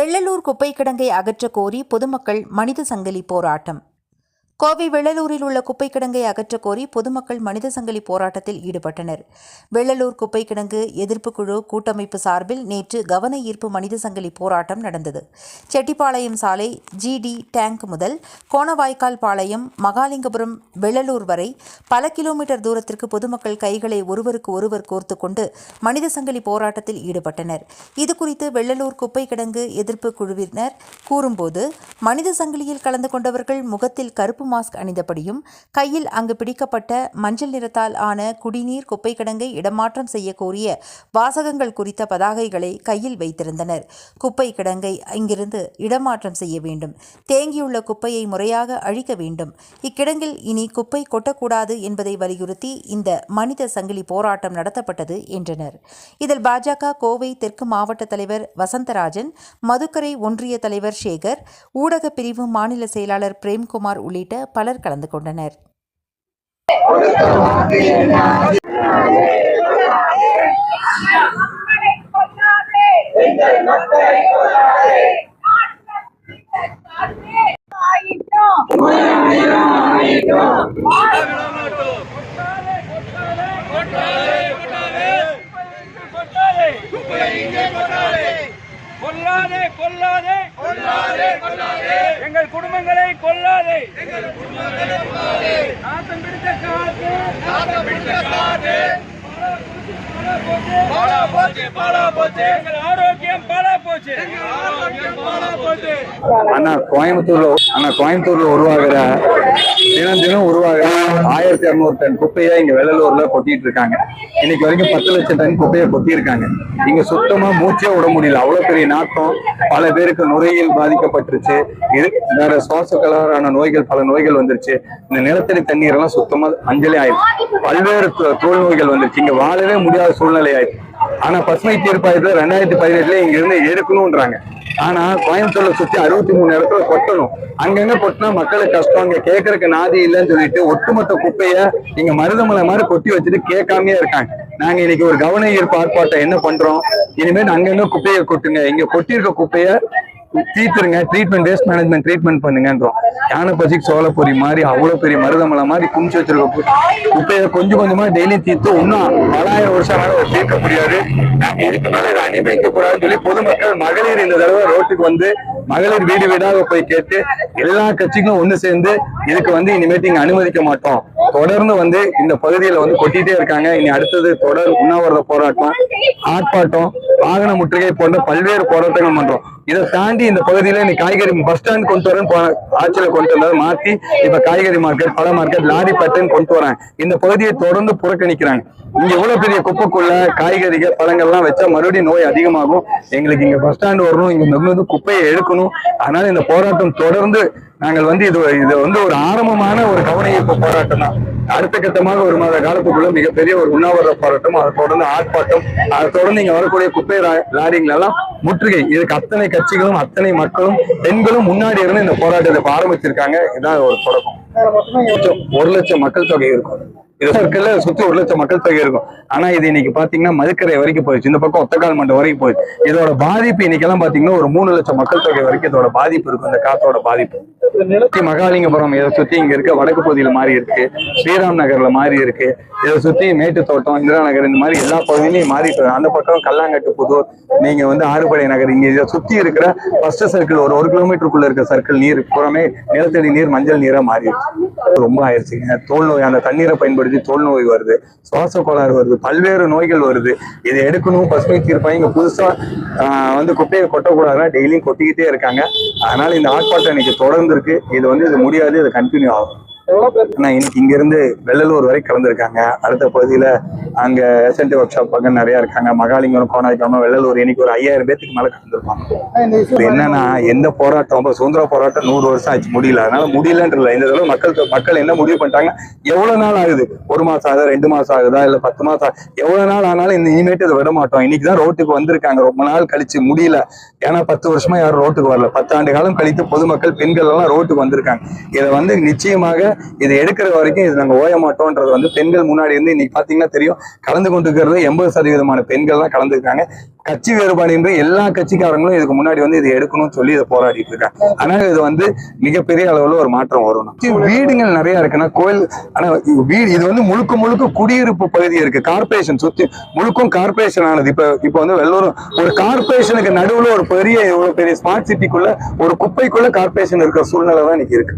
வெள்ளலூர் குப்பை கிடங்கை அகற்றக் கோரி பொதுமக்கள் மனித சங்கிலி போராட்டம். கோவை வெள்ளலூரில் உள்ள குப்பை கிடங்கை அகற்றக் கோரி பொதுமக்கள் மனித சங்கிலி போராட்டத்தில் ஈடுபட்டனர். வெள்ளலூர் குப்பை கிடங்கு எதிர்ப்பு குழு கூட்டமைப்பு சார்பில் நேற்று கவன ஈர்ப்பு மனித சங்கிலி போராட்டம் நடந்தது. செட்டிப்பாளையம் சாலை ஜிடி டேங்க் முதல் கோணவாய்க்கால் பாளையம் மகாலிங்கபுரம் வெள்ளலூர் வரை பல கிலோமீட்டர் தூரத்திற்கு பொதுமக்கள் கைகளை ஒருவருக்கு ஒருவர் கோர்த்து கொண்டு மனித சங்கிலி போராட்டத்தில் ஈடுபட்டனர். இதுகுறித்து வெள்ளலூர் குப்பை கிடங்கு எதிர்ப்பு குழுவினர் கூறும்போது மனித சங்கிலியில் கலந்து கொண்டவர்கள் முகத்தில் கருப்பு மாஸ்க் அணிந்தபடியும் கையில் அங்கு பிடிக்கப்பட்ட மஞ்சள் நிறத்தால் ஆன குடிநீர் குப்பை கிடங்கை இடமாற்றம் செய்ய கோரிய வாசகங்கள் குறித்த பதாகைகளை கையில் வைத்திருந்தனர். குப்பை கிடங்கை இங்கிருந்து இடமாற்றம் செய்ய வேண்டும். தேங்கியுள்ள குப்பையை முறையாக அழிக்க வேண்டும். இக்கிடங்கில் இனி குப்பை கொட்டக்கூடாது என்பதை வலியுறுத்தி இந்த மனித சங்கிலி போராட்டம் நடத்தப்பட்டது என்றனர். இதில் பாஜக கோவை தெற்கு மாவட்ட தலைவர் வசந்தராஜன் மதுக்கரை ஒன்றிய தலைவர் சேகர் ஊடக பிரிவு மாநில செயலாளர் பிரேம்குமார் உள்ளிட்ட பலர் கலந்து கொண்டனர் கொல்லாதே கொல்லாதே எங்கள் குடும்பங்களை கொல்லாதே நாட்டம் பிடித்த காற்று நாட்டம் பிடித்த காற்று பாலா போச்சு பாலா போச்சு. எங்கள் ஆரோக்கியம் பாலா போச்சு. எங்கள் ஆரோக்கியம் பாலா ஆனா கோயம்புத்தூர்ல ஆனா கோயம்புத்தூர்ல உருவாகிற தினம் தினம் உருவாகிற ஆயிரத்தி இரநூறு டன் குப்பையை இங்க வெள்ளலூர்ல கொட்டிட்டு இருக்காங்க இன்னைக்கு வரைக்கும் பத்து லட்சம் டன் குப்பையை கொட்டியிருக்காங்க. இங்க சுத்தமா மூச்சே விட முடியல. அவ்வளவு பெரிய நாட்டம் பல பேருக்கு நுரையில் பாதிக்கப்பட்டுருச்சு. இது வேற சுவாச கலரான நோய்கள் பல நோய்கள் வந்துருச்சு. இந்த நிலத்தடி தண்ணீர் எல்லாம் சுத்தமா அஞ்சலி ஆயிடுச்சு. பல்வேறு தோல் நோய்கள் வந்துருச்சு. இங்க வாழவே முடியாத சூழ்நிலை ஆயிடுச்சு. ஆனா பசுமை தீர்ப்பாயத்துல ரெண்டாயிரத்தி பதினெட்டுல இங்க இருந்து எடுக்கணும்ன்றாங்க. ஆனா கோயம்புத்தூர்ல சுத்தி அறுபத்தி மூணு இடத்துல கொட்டணும். அங்கங்க கொட்டினா மக்களுக்கு கஷ்டம். இங்க கேட்கறதுக்கு நாதி இல்லைன்னு சொல்லிட்டு ஒட்டுமொத்த குப்பைய இங்க மருதமலை மாதிரி கொட்டி வச்சுட்டு கேட்காமயே இருக்காங்க. நாங்க இன்னைக்கு ஒரு கவன ஈர்ப்பு ஆர்ப்பாட்டம் என்ன பண்றோம்? இனிமேல் அங்கங்க குப்பையை கொட்டுங்க. இங்க கொட்டியிருக்க குப்பைய தீத்துருங்க ட்ரீட்மெண்ட் வேஸ்ட் மேனேஜ்மெண்ட் ட்ரீட்மெண்ட் பண்ணுங்கன்றோம். யானை பசிக்கு சோளப்பொரி மாதிரி அவ்வளோ பெரிய மருதமலை மாதிரி குமிச்சு வச்சிருக்க கு- குப்பையை கொஞ்சம் கொஞ்சமா டெய்லி தீர்த்து இன்னும் பலாயிரம் வருஷம் மேல தீர்க்க முடியாது. நாங்க இதுக்கு இதை அனுமதிக்க கூடாதுன்னு சொல்லி பொதுமக்கள் மகளிர் இந்த தடவை ரோட்டுக்கு வந்து மகளிர் வீடு வீடாக போய் கேட்டு எல்லா கட்சிக்கும் ஒன்று சேர்ந்து இதுக்கு வந்து இனிமேட்டு இங்கே அனுமதிக்க மாட்டோம். தொடர்ந்து வந்து இந்த பகுதியில வந்து கொட்டிகிட்டே இருக்காங்க. இனி அடுத்தது தொடர் உண்ணாவிரத போராட்டம் ஆர்ப்பாட்டம் வாகன முற்றுகை போன்ற பல்வேறு போராட்டங்கள் பண்றோம். இதை தாண்டி இந்த பகுதியில நீ காய்கறி பஸ் ஸ்டாண்ட் கொண்டு வரேன்னு போன ஆட்சியில கொண்டு வந்தது மாத்தி இப்ப காய்கறி மார்க்கெட் பழ மார்க்கெட் லாரி பட்டன் கொண்டு வராங்க இந்த பகுதியை தொடர்ந்து புறக்கணிக்கிறாங்க. இங்க எவ்வளவு பெரிய குப்பைக்குள்ள காய்கறிகள் பழங்கள்லாம் வச்சா மறுபடியும் நோய் அதிகமாகும். எங்களுக்கு இங்க பஸ் ஸ்டாண்ட் வரணும். இங்க வந்து குப்பையை எடுக்கணும். அதனால இந்த போராட்டம் தொடர்ந்து நாங்கள் வந்து இது இது வந்து ஒரு ஆரம்பமான ஒரு கவன ஈர்ப்பு போராட்டம் தான் அடுத்த கட்டமாக ஒரு மாத காலத்துக்குள்ள மிகப்பெரிய ஒரு உண்ணாவிரத போராட்டம் அதை தொடர்ந்து ஆர்ப்பாட்டம் அதை தொடர்ந்து இங்க வரக்கூடிய குப்பை லாரிகள் எல்லாம் முற்றுகை. இதுக்கு அத்தனை கட்சிகளும் அத்தனை மக்களும் பெண்களும் முன்னாடி இருந்து இந்த போராட்டத்தை ஆரம்பிச்சிருக்காங்க. இதான் ஒரு தொடக்கம். ஒரு லட்சம் மக்கள் தொகை இருக்கும். இது சர்க்கிள்ல சுத்தி ஒரு லட்சம் மக்கள் தொகை இருக்கும். ஆனா இது இன்னைக்கு பாத்தீங்கன்னா மதுக்கரை வரைக்கும் போயிடுச்சு. இந்த பக்கம் ஒத்தக்கால் மண்டலம் வரைக்கும் போயிடுச்சு. இதோட பாதிப்பு இன்னைக்கு எல்லாம் பாத்தீங்கன்னா ஒரு மூணு லட்சம் மக்கள் தொகை வரைக்கும் இதோட பாதிப்பு இருக்கும். இந்த காத்தோட பாதிப்பு. நிலத்தி மகாலிங்கபுரம் இதை சுத்தி இங்க இருக்க வடக்கு பகுதியில மாறி இருக்கு. ஸ்ரீராம் நகர்ல மாறி இருக்கு. இதை சுத்தி மேட்டு தோட்டம் இந்திரா நகர் இந்த மாதிரி எல்லா பகுதியிலையும் மாறிட்டு அந்த பக்கம் கல்லாங்கட்டு புதூர் நீங்க வந்து ஆறுபடை நகர் இங்க இதை சுத்தி இருக்கிற ஃபர்ஸ்ட் சர்க்கிள் ஒரு ஒரு கிலோமீட்டருக்குள்ள இருக்க சர்க்கிள் நீர் புறமே நிலத்தடி நீர் மஞ்சள் நீரா மாறி ரொம்ப ஆயிடுச்சுங்க. தோல் நோய் அந்த தண்ணீரை பயன்படுத்தி தோல் நோய் வருது சுவாச கோளாறு வருது பல்வேறு நோய்கள் வருது. இதை எடுக்கணும் பசுமை தீர்ப்பாய் இங்க புதுசா ஆஹ், வந்து குப்பையை கொட்டக்கூடாதுன்னா டெய்லியும் கொட்டிக்கிட்டே இருக்காங்க. அதனால இந்த ஆர்ப்பாட்டம் இன்னைக்கு தொடர்ந்து இருக்கு இது வந்து இது முடியாது இது கண்டினியூ ஆகும். ஆனா இன்னைக்கு இங்க இருந்து வெள்ளலூர் வரை கலந்துருக்காங்க. அடுத்த பகுதியில அங்க எஸ்என்டி ஒர்க் ஷாப் பக்கம் நிறைய இருக்காங்க. மகாலிங்கம் கோனாய்க்காம வெள்ளலூர் இன்னைக்கு ஒரு ஐயாயிரம் பேத்துக்கு மேல கலந்துருப்பாங்க. என்னன்னா எந்த போராட்டம் இப்ப சுதந்திர போராட்டம் நூறு வருஷம் ஆச்சு முடியல. அதனால முடியலன்றல இந்த தடவை மக்கள் மக்கள் என்ன முடிவு பண்ணிட்டாங்க எவ்வளவு நாள் ஆகுது? ஒரு மாசம் ஆகுதா ரெண்டு மாசம் ஆகுதா இல்ல பத்து மாசம்? எவ்வளவு நாள் ஆனாலும் இந்த இனிமேட்டு இதை விட மாட்டோம். இன்னைக்கு தான் ரோட்டுக்கு வந்திருக்காங்க. ரொம்ப நாள் கழிச்சு முடியல. ஏன்னா பத்து வருஷமா யாரும் ரோட்டுக்கு வரல. பத்தாண்டு காலம் கழித்து பொதுமக்கள் பெண்கள் எல்லாம் ரோட்டுக்கு வந்திருக்காங்க. இதை வந்து நிச்சயமாக இது எடுக்கிற வரைக்கும் இது நாங்க ஓய மாட்டோம்ன்றது வந்து பெண்கள் முன்னாடி இருந்து இன்னைக்கு பாத்தீங்கன்னா தெரியும். கலந்து கொண்டிருக்கிறது எண்பது சதவீதமான பெண்கள் தான் கலந்துருக்காங்க. கட்சி வேறுபாடின்றி எல்லா கட்சிக்காரங்களும் இதுக்கு முன்னாடி வந்து இதை எடுக்கணும்னு சொல்லி இதை போராடிட்டு இருக்காங்க. ஆனா இது வந்து மிகப்பெரிய அளவுல ஒரு மாற்றம் வரும். வீடுகள் நிறைய இருக்குன்னா கோயில் ஆனா வீடு இது வந்து முழுக்க முழுக்க குடியிருப்பு பகுதி இருக்கு. கார்பரேஷன் சுத்தி முழுக்கும் கார்பரேஷன் ஆனது. இப்ப இப்ப வந்து வெள்ளூரும் ஒரு கார்பரேஷனுக்கு நடுவுல ஒரு பெரிய பெரிய ஸ்மார்ட் சிட்டிக்குள்ள ஒரு குப்பைக்குள்ள கார்பரேஷன் இருக்கிற சூழ்நிலை தான் இன்னைக்கு இருக்கு.